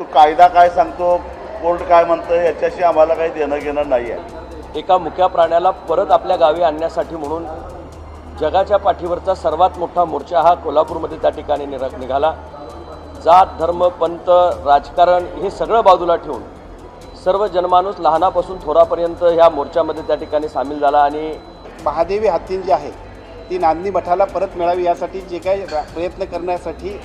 तो कायदा काय सांगतो कोर्ट काय म्हणतं याच्याशी आम्हाला काही देणं घेणं नाही आहे एका मुक्या प्राण्याला परत आपल्या गावी आणण्यासाठी म्हणून जगाच्या पाठीवरचा सर्वात मोठा मोर्चा हा कोल्हापूरमध्ये त्या ठिकाणी निर निघाला. जात धर्म पंत राजकारण हे सगळं बाजूला ठेवून सर्व जनमाणूस लहानापासून थोरापर्यंत ह्या मोर्चामध्ये त्या ठिकाणी सामील झाला आणि महादेवी हत्तीन जी आहे ती नांदणी मठाला परत मिळावी यासाठी जे काही प्रयत्न करण्यासाठी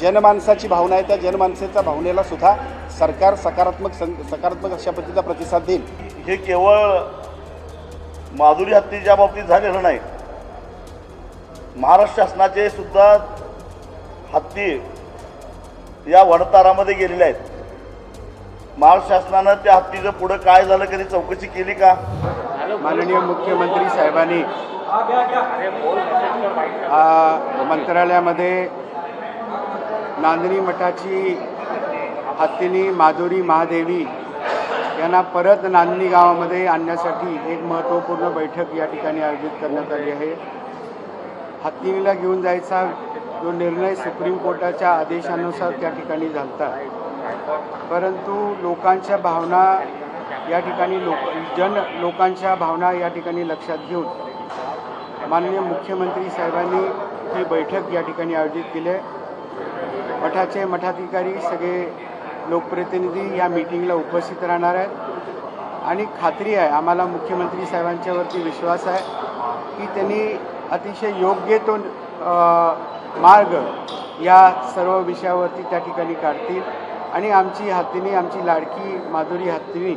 जनमानसाची भावना आहे त्या जनमानसेच्या भावनेला सुद्धा सरकार सकारात्मक सं सकारात्मक अशा पद्धतीचा प्रतिसाद देईल. हे केवळ माधुरी हत्तीच्या बाबतीत झालेलं नाही. महाराष्ट्र शासनाचे सुद्धा हत्ती या वनतारामध्ये गेलेले आहेत. महाराष्ट्र शासनानं त्या हत्तीचं पुढं काय झालं कधी चौकशी केली का? माननीय मुख्यमंत्री साहेबांनी आ, मंत्रालयामध्ये नांदणी मठाची हत्तीनी माधुरी महादेवी यांना परत नांदणी गावामध्ये आणण्यासाठी एक महत्त्वपूर्ण बैठक या ठिकाणी आयोजित करण्यात आली आहे. हत्तीनीला घेऊन जायचा जो निर्णय सुप्रीम कोर्टाच्या आदेशानुसार त्या ठिकाणी झालता. परंतु लोकांच्या भावना या ठिकाणी लोक जन लोकांच्या भावना या ठिकाणी लक्षात घेऊन माननीय मुख्यमंत्री साहेबांनी ही बैठक या ठिकाणी आयोजित केली आहे. मठाचे मठाधिकारी सगळे लोकप्रतिनिधी या मीटिंगला उपस्थित राहणार आहेत. आणि खात्री आहे आम्हाला मुख्यमंत्री साहेबांच्यावरती विश्वास आहे की त्यांनी अतिशय योग्य तो मार्ग या सर्व विषयावरती त्या ठिकाणी काढतील. आणि आमची हत्तीनी आमची लाडकी माधुरी हत्तीनी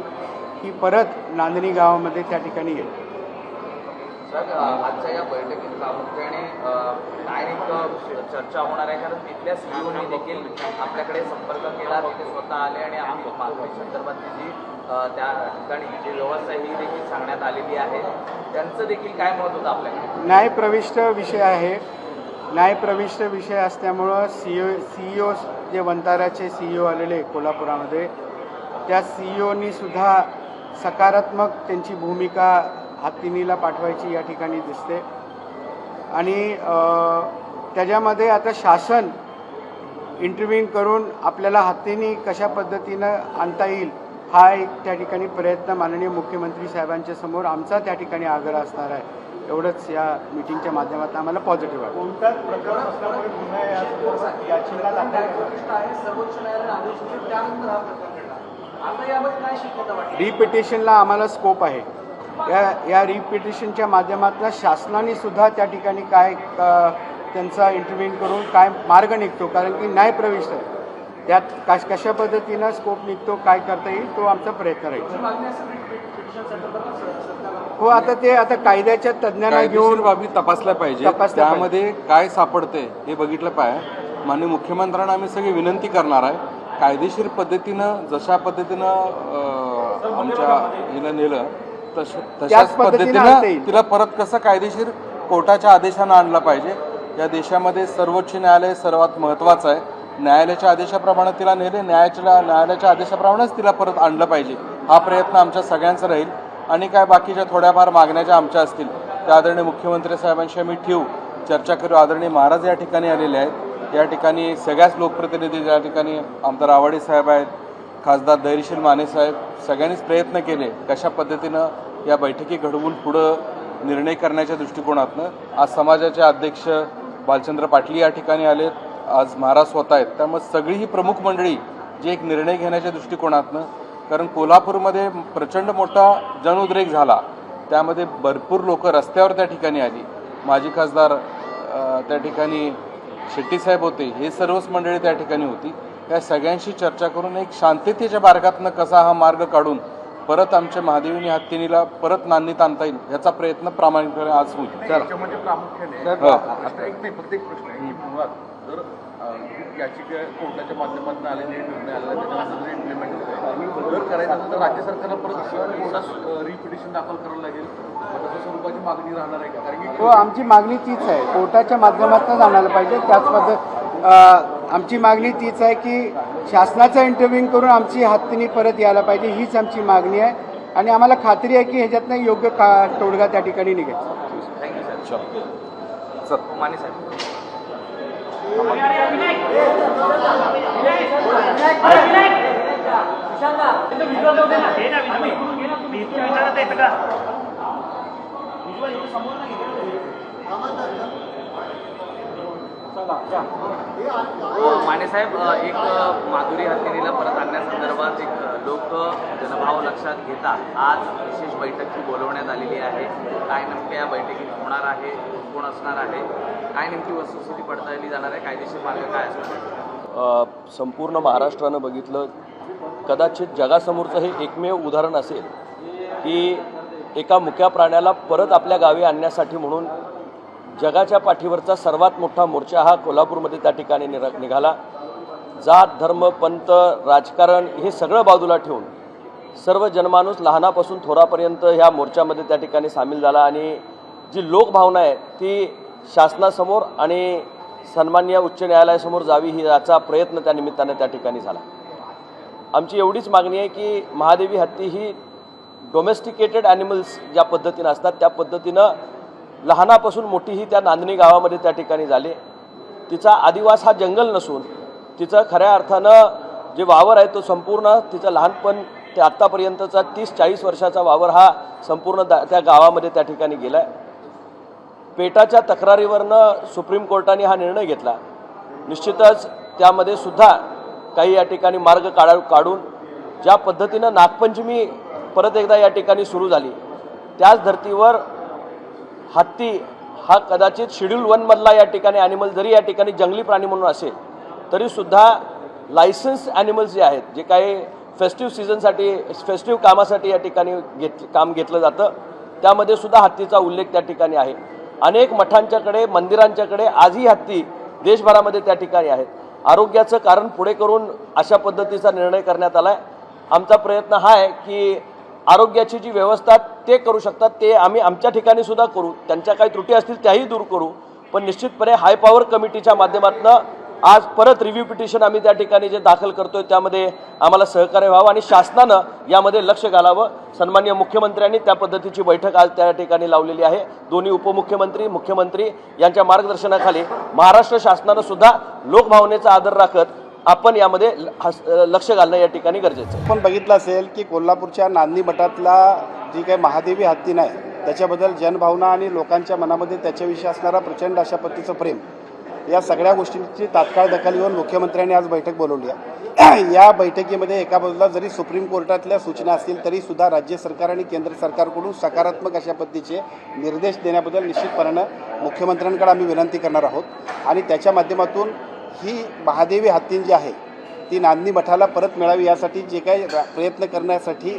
ही परत नांदणी गावामध्ये त्या ठिकाणी येईल. सर आजच्या या बैठकीत प्रामुख्याने अ, काय चर्चा होणार आहे. कारण तिथल्या सीईओने देखील आपल्याकडे संपर्क केला. तिथे स्वतः आले आणि आम्ही मागणी संदर्भातली जी त्या ठिकाणी जी व्यवस्था ही देखील सांगण्यात आलेली आहे. त्यांचं देखील काय मत होतं आपल्याकडे? न्यायप्रविष्ट विषय आहे. न्यायप्रविष्ट विषय असल्यामुळं सी सीईओ सी ओ जे वंताराचे सी ओ आलेले कोल्हापुरामध्ये त्या सीईओनी सुद्धा सकारात्मक त्यांची भूमिका हत्तीनीला पाठवायची या ठिकाणी दिसते. आणि अ, त्याच्यामध्ये आता शासन इंटरव्ह्यून करून आपल्याला हत्तीनी कशा पद्धतीनं आणता येईल हा एक त्या ठिकाणी प्रयत्न माननीय मुख्यमंत्री साहेबांच्या समोर आमचा त्या ठिकाणी आग्रह असणार आहे. एवढंच या मिटिंगच्या माध्यमातून आम्हाला पॉझिटिव्ह आहे रिपिटिशनला आम्हाला स्कोप आहे. या या रिपिटिशनच्या माध्यमातून शासनाने सुद्धा त्या ठिकाणी काय त्यांचा इंटरव्ह्यू करून काय मार्ग निघतो. कारण की न्याय प्रविष्ट आहे. त्यात कश कशा पद्धतीनं स्कोप निघतो काय करता येईल तो आमचा प्रयत्न राहील. हो आता ते आता कायद्याच्या तज्ज्ञांना घेऊन बाबी तपासल्या पाहिजे त्यामध्ये काय सापडते हे बघितलं पाहिजे माननीय मुख्यमंत्र्यांना आम्ही सगळी विनंती करणार आहे. कायदेशीर पद्धतीनं जशा पद्धतीनं आमच्या हिला नेलं तश तशाच त्याच पद्धतीनं आणता पद्धतीनं येईल. तिला परत कसं कायदेशीर कोर्टाच्या आदेशानं आणलं पाहिजे? या देशामध्ये सर्वोच्च न्यायालय सर्वात महत्त्वाचं आहे. न्यायालयाच्या आदेशाप्रमाणे तिला नेले न्यायाच्या न्यायालयाच्या आदेशाप्रमाणेच तिला परत आणलं पाहिजे. हा प्रयत्न आमच्या सगळ्यांचा राहील. आणि काय बाकीच्या थोड्याफार मागण्या ज्या आमच्या असतील त्या आदरणीय मुख्यमंत्री साहेबांशी आम्ही ठेवू. चर्चा करू. आदरणीय महाराज या ठिकाणी आलेले आहेत. या ठिकाणी सगळ्याच लोकप्रतिनिधी या ठिकाणी आमदार आवाडे साहेब आहेत खासदार धैर्यशील माने साहेब सगळ्यांनीच प्रयत्न केले. कशा पद्धतीनं या बैठकी घडवून पुढं निर्णय करण्याच्या दृष्टिकोनातनं आज समाजाचे अध्यक्ष बालचंद्र पाटील या ठिकाणी आलेत आज महाराज स्वतः आहेत. त्यामुळे सगळी ही प्रमुख मंडळी जी एक निर्णय घेण्याच्या दृष्टिकोनातनं कारण कोल्हापूरमध्ये प्रचंड मोठा जनउद्रेक झाला त्यामध्ये भरपूर लोक रस्त्यावर त्या ठिकाणी आली. माजी खासदार त्या ठिकाणी शेट्टीसाहेब होते हे सर्वच मंडळी त्या ठिकाणी होती. या सगळ्यांशी चर्चा करून एक शांततेच्या मार्गातनं कसा हा मार्ग काढून परत आमच्या महादेवीनी हत्तीनीला परत नांदणीत आणता येईल याचा प्रयत्न प्रामाणिकपणे आज होईल. प्रामुख्याने हो. आता एक नाही फक्त एक प्रश्न आहे. की मुळात जर अं, याचिका कोर्टाच्या माध्यमातून आलेले निर्णय आलेला त्याच्यानंतर जर इम्प्लिमेंट होतं जर करायचं असेल तर राज्य सरकारला परत कोर्टात रिपिटिशन दाखल करावं लागेल. स्वरूपाची मागणी राहणार आहे का? कारण की हो आमची मागणी तीच आहे. कोर्टाच्या माध्यमातून आणायला पाहिजे. त्याच पद्धत आमची मागणी तीच आहे की शासनाचा इंटरव्ह्यू करून आमची हत्तीनी परत यायला पाहिजे हीच आमची मागणी आहे. आणि आम्हाला खात्री आहे की ह्याच्यातनं योग्य का तोडगा त्या ठिकाणी निघेल थँक्यू सर माने साहेब हो मानेसाहेब एक माधुरी हत्तीनीला परत आणण्यासंदर्भात एक लोक जनभाव लक्षात घेता आज विशेष बैठक ही बोलवण्यात आलेली आहे. काय नेमकं या बैठकीत होणार आहे? कोण कोण असणार आहे? काय नेमकी वस्तुस्थिती पडताळली जाणार आहे? कायदेशीर मार्ग काय असणार संपूर्ण महाराष्ट्रानं बघितलं कदाचित जगासमोरचं हे एकमेव उदाहरण असेल की एका मुक्या प्राण्याला परत आपल्या गावी आणण्यासाठी म्हणून जगाच्या पाठीवरचा सर्वात मोठा मोर्चा हा कोल्हापूरमध्ये त्या ठिकाणी निरा निघाला. जात धर्म पंत राजकारण हे सगळं बाजूला ठेवून सर्व जनमाणूस लहानापासून थोरापर्यंत ह्या मोर्चामध्ये त्या ठिकाणी सामील झाला आणि जी लोकभावना आहे ती शासनासमोर आणि सन्मान्य उच्च न्यायालयासमोर जावी ही याचा प्रयत्न त्या निमित्तानं त्या ठिकाणी झाला. आमची एवढीच मागणी आहे की महादेवी हत्ती ही डोमेस्टिकेटेड ॲनिमल्स ज्या पद्धतीनं असतात त्या पद्धतीनं लहानापासून मोठी ही त्या नांदणी गावामध्ये त्या ठिकाणी झाली. तिचा आदिवास हा जंगल नसून तिचं खऱ्या अर्थानं जे वावर आहे तो संपूर्ण तिचं लहानपण ते आत्तापर्यंतचा तीस चाळीस वर्षाचा वावर हा संपूर्ण दा त्या गावामध्ये त्या ठिकाणी गेला आहे पेटाच्या तक्रारीवरनं सुप्रीम कोर्टाने हा निर्णय घेतला. निश्चितच त्यामध्ये सुद्धा काही या ठिकाणी मार्ग काढा काढून ज्या पद्धतीनं नागपंचमी परत एकदा या ठिकाणी सुरू झाली त्याच धर्तीवर हत्ती हा कदाचित शेड्यूल वनमधला या ठिकाणी ॲनिमल जरी या ठिकाणी जंगली प्राणी म्हणून असेल तरीसुद्धा लायसन्स ॲनिमल्स जे आहेत जे काही फेस्टिव्ह सीझनसाठी फेस्टिव्ह कामासाठी या ठिकाणी घेत काम घेतलं जातं त्यामध्ये सुद्धा हत्तीचा उल्लेख त्या ठिकाणी आहे. अनेक मठांच्याकडे मंदिरांच्याकडे आजही हत्ती देशभरामध्ये त्या ठिकाणी आहेत. आरोग्याचं कारण पुढे करून अशा पद्धतीचा निर्णय करण्यात आला आहे आमचा प्रयत्न हा आहे की आरोग्याची जी व्यवस्था ते करू शकतात ते आम्ही आमच्या ठिकाणी सुद्धा करू. त्यांच्या काही त्रुटी असतील त्याही दूर करू. पण निश्चितपणे हाय पॉवर कमिटीच्या माध्यमातून आज परत रिव्ह्यू पिटिशन आम्ही त्या ठिकाणी जे दाखल करतोय त्यामध्ये आम्हाला सहकार्य व्हावं आणि शासनानं यामध्ये लक्ष घालावं. सन्मान्य मुख्यमंत्र्यांनी त्या पद्धतीची बैठक आज त्या ठिकाणी लावलेली आहे. दोन्ही उपमुख्यमंत्री मुख्यमंत्री यांच्या मार्गदर्शनाखाली महाराष्ट्र शासनानं सुद्धा लोकभावनेचा आदर राखत आपण यामध्ये ल- लक्ष घालणं या ठिकाणी गरजेचं आहे. आपण बघितलं असेल की कोल्हापूरच्या नांदी मठातला जी काही महादेवी हत्ती नाही त्याच्याबद्दल जनभावना आणि लोकांच्या मनामध्ये त्याच्याविषयी असणारा प्रचंड अशा पद्धतीचं प्रेम या सगळ्या गोष्टींची तात्काळ दखल घेऊन मुख्यमंत्र्यांनी आज बैठक बोलवली आहे. या बैठकीमध्ये एका बाजूला जरी सुप्रीम कोर्टातल्या सूचना असतील तरी सुद्धा राज्य सरकार आणि केंद्र सरकारकडून सकारात्मक अशा पद्धतीचे निर्देश देण्याबद्दल निश्चितपणानं मुख्यमंत्र्यांकडे आम्ही विनंती करणार आहोत. आणि त्याच्या माध्यमातून ही महादेवी हत्तीं जी आहे ती नांदणी मठाला परत मिळावी यासाठी जे काही प्रयत्न करण्यासाठी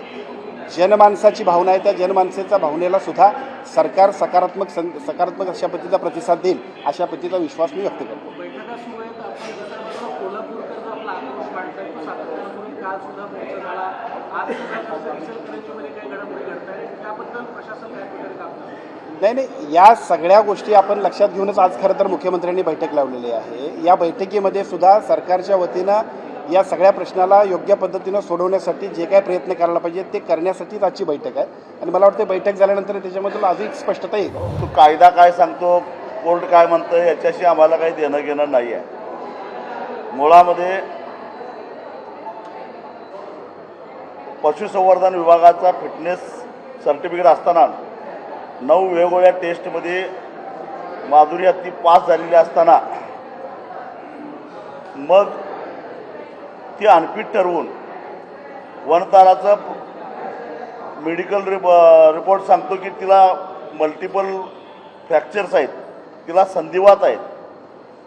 जनमानसाची भावना आहे त्या जनमानसेच्या भावनेला सुद्धा सरकार सकारात्मक सं सकारात्मक अशा पद्धतीचा प्रतिसाद देईल अशा पद्धतीचा विश्वास मी व्यक्त करतो. नाही नाही या सगळ्या गोष्टी आपण लक्षात घेऊनच आज खरं तर मुख्यमंत्र्यांनी बैठक लावलेली आहे. या बैठकीमध्ये सुद्धा सरकारच्या वतीनं या सगळ्या प्रश्नाला योग्य पद्धतीनं सोडवण्यासाठी जे काय प्रयत्न करायला पाहिजे ते करण्यासाठीच आजची बैठक आहे. आणि मला वाटतं बैठक झाल्यानंतर त्याच्यामधून अधिक स्पष्टता येईल. तो कायदा काय सांगतो कोर्ट काय म्हणतं याच्याशी आम्हाला काही देणं घेणं नाही आहे मुळामध्ये पशुसंवर्धन विभागाचा फिटनेस सर्टिफिकेट असताना नऊ वेगवेगळ्या टेस्टमध्ये माधुरी हत्ती पास झालेली असताना मग ती अनफिट ठरवून वनताराचं मेडिकल रिप रिपोर्ट सांगतो की तिला मल्टिपल फ्रॅक्चर्स आहेत. तिला संधिवात आहेत.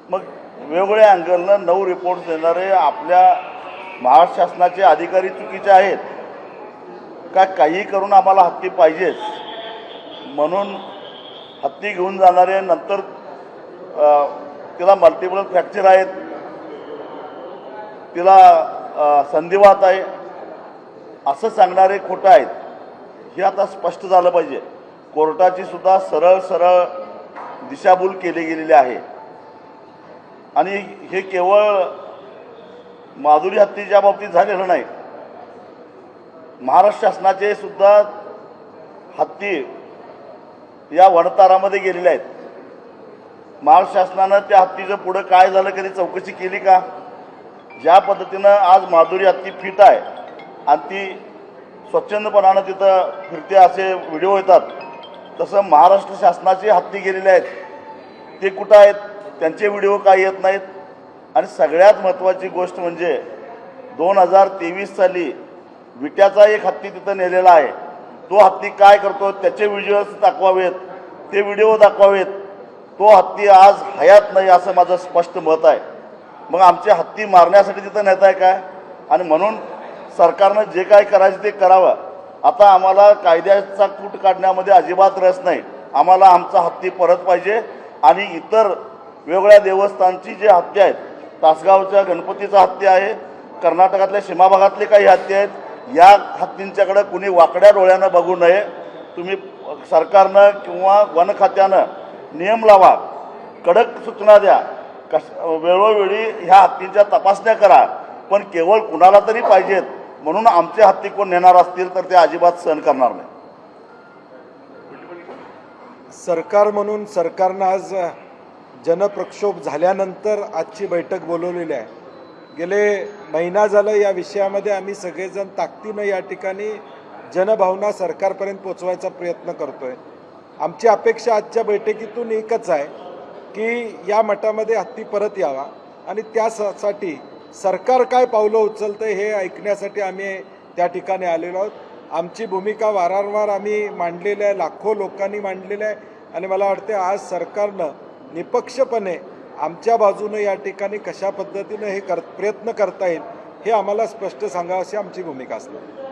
मग वेगवेगळ्या अँगलनं नऊ रिपोर्ट्स देणारे आपल्या महाराष्ट्र शासनाचे अधिकारी चुकीचे आहेत. का काही करून आम्हाला हत्ती पाहिजेच? म्हणून हत्ती घेऊन जाणारे नंतर तिला मल्टिपल फ्रॅक्चर आहेत. तिला संधिवात आहे. असं सांगणारे खोटं आहेत. हे आता स्पष्ट झालं पाहिजे. कोर्टाची सुद्धा सरळ सरळ दिशाभूल केली गेलेली आहे. आणि हे केवळ माधुरी हत्तीच्या बाबतीत झालेलं नाही. महाराष्ट्र शासनाचे सुद्धा हत्ती या वडतारामध्ये गेलेल्या आहेत. महाराष्ट्र शासनानं त्या हत्तीचं पुढं काय झालं कधी चौकशी केली का? ज्या पद्धतीनं आज माधुरी हत्ती फिट आहे आणि ती स्वच्छंदपणानं तिथं फिरते असे व्हिडिओ येतात. तसं महाराष्ट्र शासनाचे हत्ती गेलेले आहेत. ते कुठं आहेत? त्यांचे व्हिडिओ काय येत नाहीत. आणि सगळ्यात महत्त्वाची गोष्ट म्हणजे दोन हजार तेवीस साली विट्याचा एक हत्ती तिथं नेलेला आहे. तो हत्ती काय करतो त्याचे व्हिज्युअल्स दाखवावेत ते व्हिडिओ दाखवावेत. तो हत्ती आज हयात नाही असं माझं स्पष्ट मत आहे. मग आमचे हत्ती मारण्यासाठी तिथं नेत आहे काय? आणि म्हणून सरकारनं जे काय करायचं ते करावं. आता आम्हाला कायद्याचा कूट काढण्यामध्ये अजिबात रस नाही. आम्हाला आमचा हत्ती परत पाहिजे आणि इतर वेगवेगळ्या देवस्थानची जे हत्ती आहेत तासगावच्या गणपतीचा हत्ती आहे कर्नाटकातल्या सीमा भागातले काही हत्ती आहेत या हत्तींच्याकडे कुणी वाकड्या डोळ्यानं बघू नये. तुम्ही सरकारनं किंवा वन खात्यानं नियम लावा. कडक सूचना द्या. कश वेळोवेळी ह्या हत्तींच्या तपासण्या करा. पण केवळ कुणाला तरी पाहिजेत. म्हणून आमचे हत्ती कोण नेणार असतील तर ते अजिबात सहन करणार नाही. सरकार म्हणून सरकारनं आज जनप्रक्षोभ झाल्यानंतर आजची बैठक बोलवलेली आहे. गेले महिना झालं या विषयामध्ये आम्ही सगळेजण ताकदीनं या ठिकाणी जनभावना सरकारपर्यंत पोचवायचा प्रयत्न करतोय. आमची अपेक्षा आजच्या बैठकीतून एकच आहे की या मठामध्ये हत्ती परत यावा आणि त्यासाठी सरकार काय पावलं उचलतं हे ऐकण्यासाठी आम्ही त्या ठिकाणी आलेलो आहोत. आमची भूमिका वारंवार आम्ही मांडलेली आहे लाखो लोकांनी मांडलेली आहे आणि मला वाटते आज सरकारनं निपक्षपणे आमच्या बाजूनं या ठिकाणी कशा पद्धतीनं हे कर प्रयत्न करता येईल हे आम्हाला स्पष्ट सांगा अशी आमची भूमिका असणार